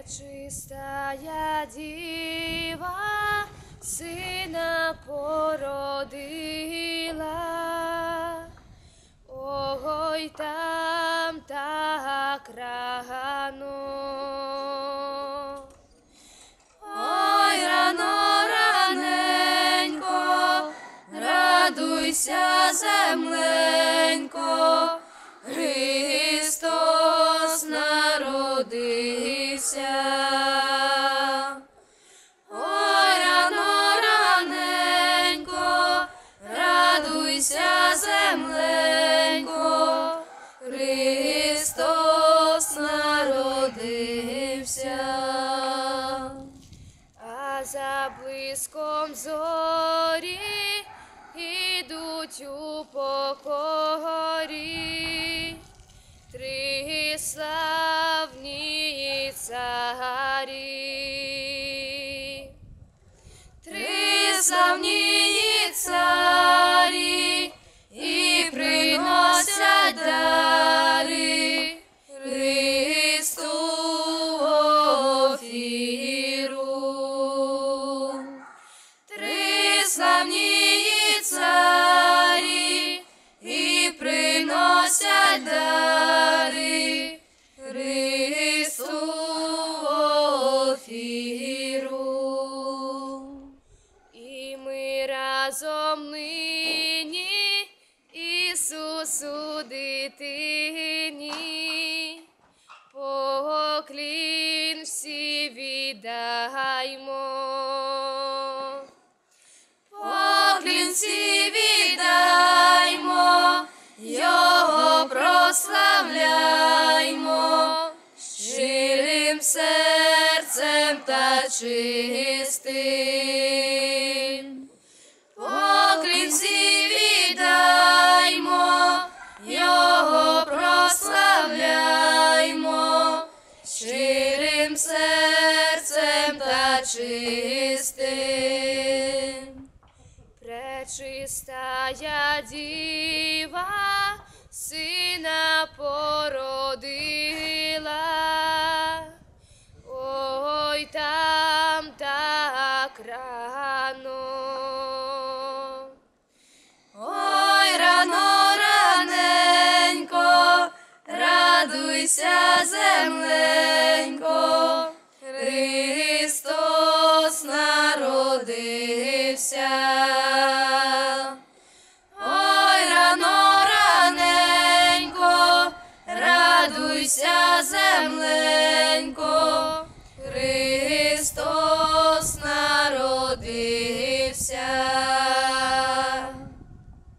Пречистая діва сина породила, ой там так рано. Ой, рано раненько, радуйся, земленько, Христос народився. Блиском зорі ідуть у покорі три славні царі. Три славні разом нині Ісусу дитині, поклін всі віддаймо. Поклін всі віддаймо, Його прославляймо, щирим серцем та чистим. Щирим серцем та чистим. Пречистая діва сина породила, ой там так рано. Ой, рано раненько, радуйся, земленько, Радуйся, земленько, Христос.